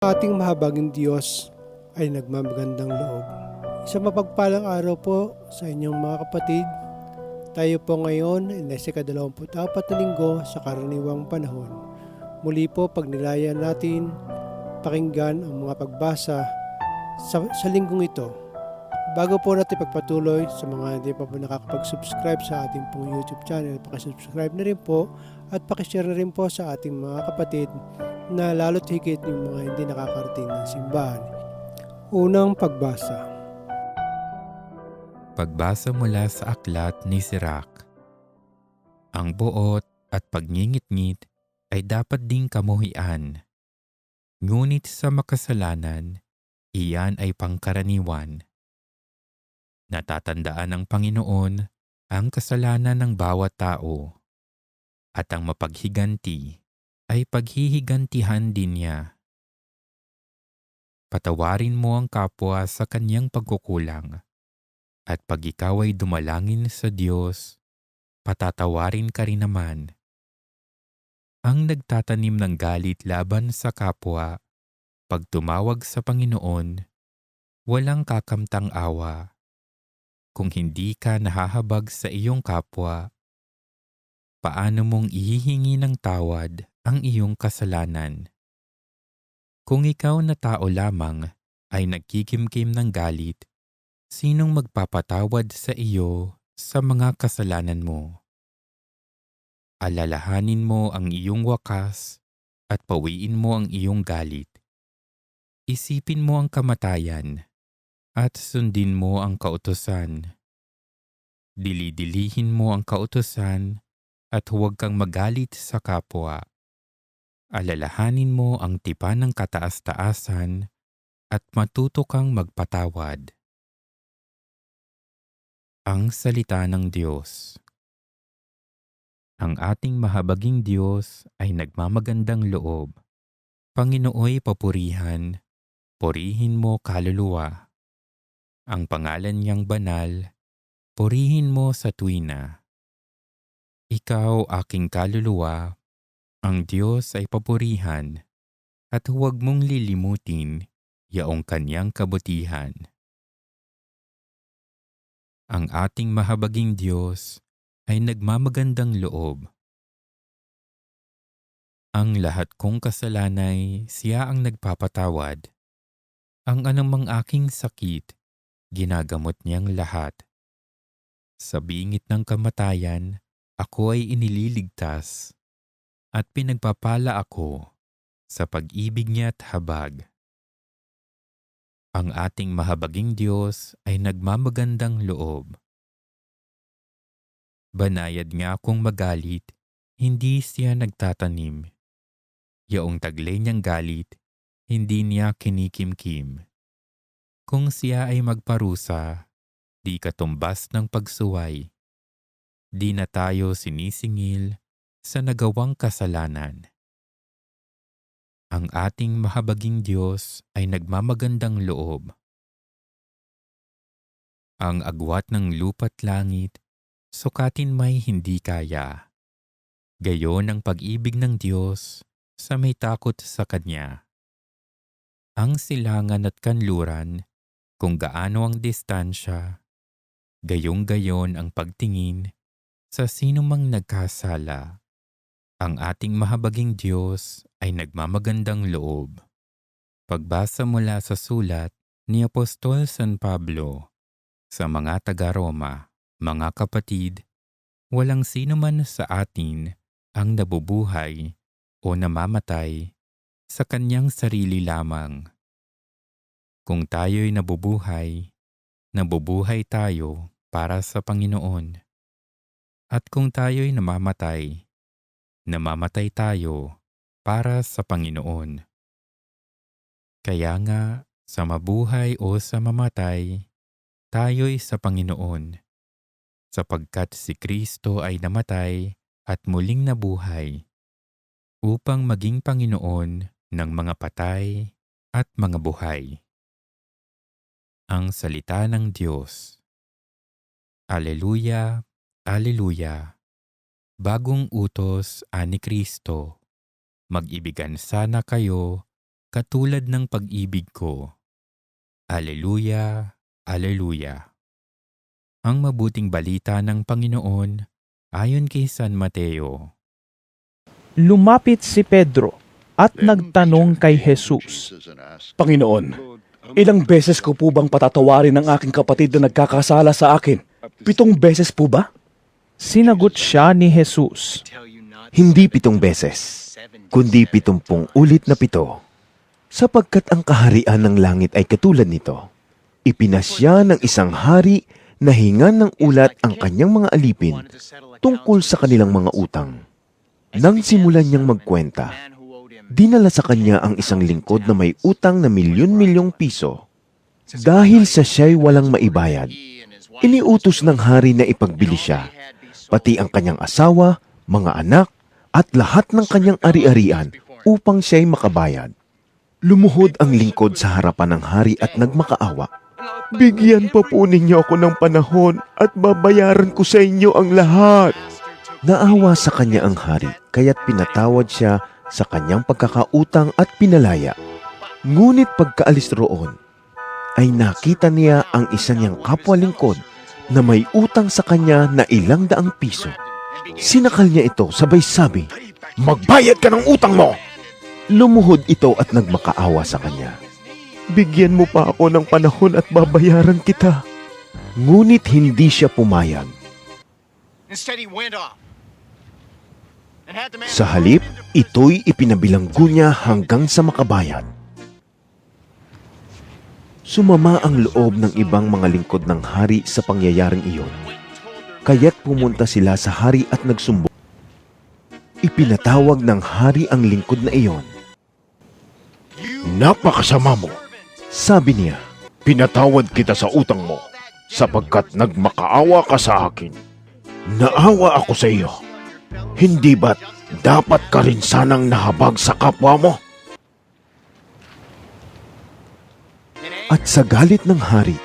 ating mahabaging Diyos ay nagmamagandang loob. Sa mapagpalang araw po sa inyong mga kapatid, tayo po ngayon ay nasa kadalawamput-apat na linggo sa karaniwang panahon. Muli po pagnilayan natin pakinggan ang mga pagbasa sa, sa linggong ito. Bago po natin pagpatuloy sa mga hindi pa po nakakapag-subscribe sa ating pong YouTube channel, pakisubscribe na rin po at pakishare na rin po sa ating mga kapatid na lalo't higit yung mga hindi nakakarating ng simbahan. Unang pagbasa. Pagbasa mula sa aklat ni Sirach. Ang buot at pagngingit-ngit ay dapat ding kamuhian. Ngunit sa makasalanan, iyan ay pangkaraniwan. Natatandaan ng Panginoon ang kasalanan ng bawat tao at ang mapaghiganti ay paghihigantihan din niya. Patawarin mo ang kapwa sa kanyang pagkukulang at pag ikaw ay dumalangin sa Diyos, patatawarin ka rin naman. Ang nagtatanim ng galit laban sa kapwa, pag tumawag sa Panginoon, walang kakamtang awa. Kung hindi ka nahahabag sa iyong kapwa, paano mong ihihingi ng tawad ang iyong kasalanan? Kung ikaw na tao lamang ay nagkikimkim ng galit, sinong magpapatawad sa iyo sa mga kasalanan mo? Alalahanin mo ang iyong wakas at pawiin mo ang iyong galit. Isipin mo ang kamatayan at sundin mo ang kautosan. Dilidilihin mo ang kautosan at huwag kang magalit sa kapwa. Alalahanin mo ang tipan ng kataas-taasan at matuto kang magpatawad. Ang Salita ng Diyos Ang ating mahabaging Diyos ay nagmamagandang loob. Panginooy papurihan, purihin mo kaluluwa. Ang pangalan niyang banal, purihin mo sa tuwina. Ikaw aking kaluluwa, ang Diyos ay papurihan, at huwag mong lilimutin yaong kanyang kabutihan. Ang ating mahabaging Diyos ay nagmamagandang loob. Ang lahat kong kasalanay, siya ang nagpapatawad. Ang anumang aking sakit, ginagamot niyang lahat. Sa bingit ng kamatayan, ako ay inililigtas at pinagpapala ako sa pag-ibig niya at habag. Ang ating mahabaging Diyos ay nagmamagandang loob. Banayad nga akong magalit, hindi siya nagtatanim. Yaong taglay niyang galit, hindi niya kinikimkim. Kung siya ay magparusa, di katumbas ng pagsuway. Di na tayo sinisingil sa nagawang kasalanan. Ang ating mahabaging Diyos ay nagmamagandang loob. Ang agwat ng lupa't langit, sukatin may hindi kaya. Gayon ang pag-ibig ng Diyos sa may takot sa Kanya. Ang silangan at kanluran, kung gaano ang distansya, gayong-gayon ang pagtingin sa sinumang nagkasala. Ang ating mahabaging Diyos ay nagmamagandang loob. Pagbasa mula sa sulat ni Apostol San Pablo sa mga taga-Roma, mga kapatid, walang sino man sa atin ang nabubuhay o namamatay sa kanyang sarili lamang. Kung tayo'y nabubuhay, nabubuhay tayo para sa Panginoon. At kung tayo'y namamatay, namamatay tayo para sa Panginoon. Kaya nga, sa mabuhay o sa mamatay, tayo'y sa Panginoon. Sapagkat si Kristo ay namatay at muling nabuhay upang maging Panginoon ng mga patay at mga buhay. Ang Salita ng Diyos Aleluya, Aleluya. Bagong utos ani Kristo. Mag-ibigan sana kayo katulad ng pag-ibig ko. Aleluya, Aleluya. Ang mabuting balita ng Panginoon ayon kay San Mateo. Lumapit si Pedro at nagtanong kay Jesus. Panginoon, ilang beses ko po bang patatawarin ang aking kapatid na nagkakasala sa akin? Pitong beses po ba? Sinagot siya ni Jesus. Hindi pitong beses, kundi pitumpung ulit na pito. Sapagkat ang kaharian ng langit ay katulad nito. Ipinasya ng isang hari na hingan ng ulat ang kanyang mga alipin tungkol sa kanilang mga utang. Nang simulan niyang magkwenta, dinala sa kanya ang isang lingkod na may utang na milyon-milyong piso. Dahil sa siya'y walang maibayad, iniutos ng hari na ipagbili siya, pati ang kanyang asawa, mga anak, at lahat ng kanyang ari-arian upang siya'y makabayad. Lumuhod ang lingkod sa harapan ng hari at nagmakaawa. Bigyan pa po ninyo ako ng panahon at babayaran ko sa inyo ang lahat. Naawa sa kanya ang hari, kaya't pinatawad siya sa kanyang pagkakautang at pinalaya. Ngunit pagkaalis roon, ay nakita niya ang isa niyang kapwa lingkod na may utang sa kanya na ilang daang piso. Sinakal niya ito sabay sabi, Magbayad ka ng utang mo! Lumuhod ito at nagmakaawa sa kanya. Bigyan mo pa ako ng panahon at babayaran kita. Ngunit hindi siya pumayag. Instead, he went off. Sa halip, ito'y ipinabilanggo niya hanggang sa makabayad. Sumama ang loob ng ibang mga lingkod ng hari sa pangyayaring iyon. Kaya't pumunta sila sa hari at nagsumbong. Ipinatawag ng hari ang lingkod na iyon. Napakasama mo. Sabi niya, Pinatawad kita sa utang mo sapagkat nagmakaawa ka sa akin. Naawa ako sa iyo. Hindi ba't dapat ka rin sanang nahabag sa kapwa mo? at sa galit ng hari,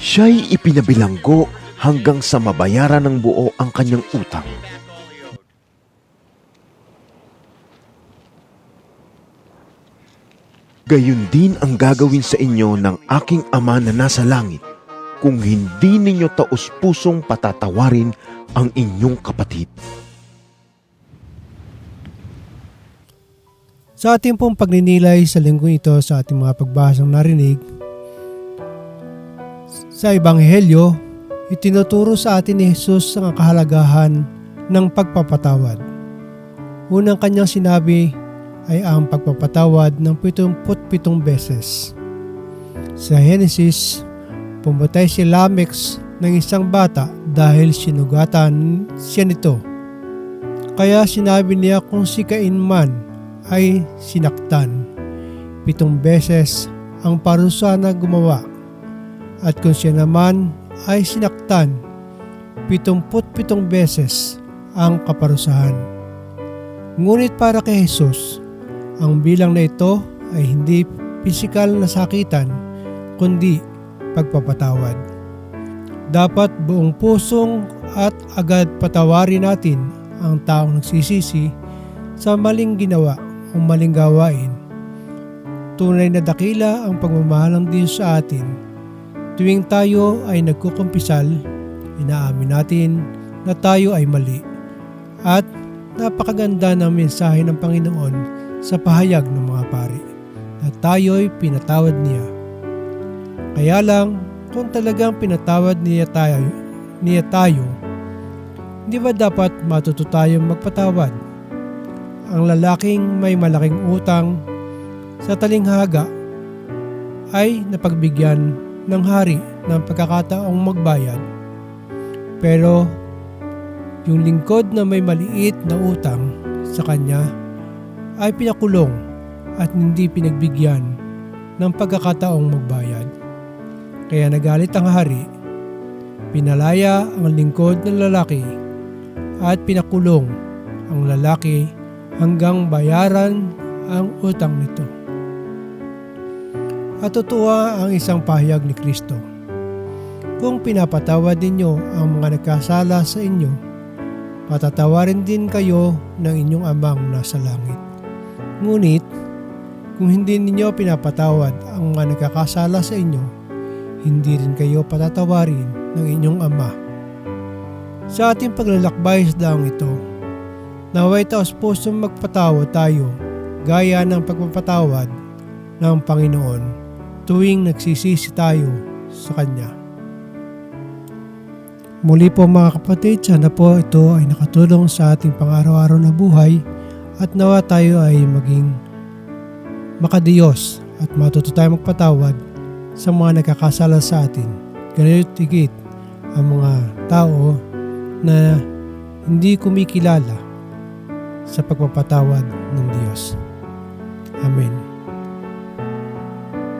siya'y ipinabilanggo hanggang sa mabayaran ng buo ang kanyang utang. Gayun din ang gagawin sa inyo ng aking ama na nasa langit kung hindi ninyo taus-pusong patatawarin ang inyong kapatid. Sa ating pong pagninilay sa linggong ito sa ating mga pagbahasang narinig, sa Ebanghelyo, itinuturo sa atin ni Jesus ang kahalagahan ng pagpapatawad. Unang kanyang sinabi ay ang pagpapatawad ng 77 beses. Sa Genesis, pumatay si Lamex ng isang bata dahil sinugatan siya nito. Kaya sinabi niya kung si Cain man ay sinaktan. Pitong beses ang parusa na gumawa. At kung siya naman ay sinaktan, pitumput pitong beses ang kaparusahan. Ngunit para kay Jesus, ang bilang na ito ay hindi pisikal na sakitan, kundi pagpapatawad. Dapat buong pusong at agad patawarin natin ang taong nagsisisi sa maling ginawa o maling gawain. Tunay na dakila ang pagmamahal ng Diyos sa atin. Tuwing tayo ay nagkukumpisal, inaamin natin na tayo ay mali. At napakaganda ng mensahe ng Panginoon sa pahayag ng mga pari na tayo'y pinatawad niya. Kaya lang, kung talagang pinatawad niya tayo, niya tayo, di ba dapat matuto tayong magpatawad? Ang lalaking may malaking utang sa talinghaga ay napagbigyan ng hari ng pagkakataong magbayad. Pero yung lingkod na may maliit na utang sa kanya ay pinakulong at hindi pinagbigyan ng pagkakataong magbayad. Kaya nagalit ang hari, pinalaya ang lingkod ng lalaki at pinakulong ang lalaki hanggang bayaran ang utang nito. At totoo ang isang pahayag ni Kristo. Kung pinapatawad ninyo ang mga nagkasala sa inyo, patatawarin din kayo ng inyong amang nasa langit. Ngunit, Kung hindi ninyo pinapatawad ang mga nagkakasala sa inyo, hindi rin kayo patatawarin ng inyong Ama. Sa ating paglalakbay sa daang ito, naway taos pusong magpatawad tayo gaya ng pagpapatawad ng Panginoon tuwing nagsisisi tayo sa Kanya. Muli po mga kapatid, sana po ito ay nakatulong sa ating pang-araw-araw na buhay at nawa tayo ay maging makadiyos at matuto tayo magpatawad sa mga nagkakasala sa atin. Ganito ang mga tao na hindi kumikilala sa pagpapatawad ng Diyos. Amen.